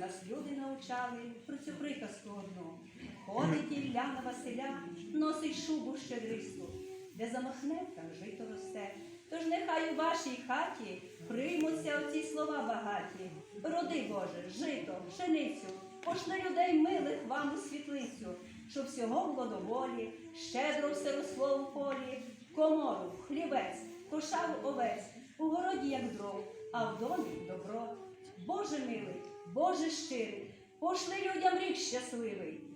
Нас люди навчали про цю приказку одну. Ходить Ілля на Василя, носить шубу щедристу, де замахне, там жито росте. Тож нехай у вашій хаті приймуться оці слова багаті. Роди Боже, жито, пшеницю, пошли людей милих вам у світлицю, щоб всього було доволі, щедро все росло у полі, комору, хлібець, кошаву овець, у городі як дров, а в домі добро. Боже милий, Боже щирий, пошли людям рік щасливий.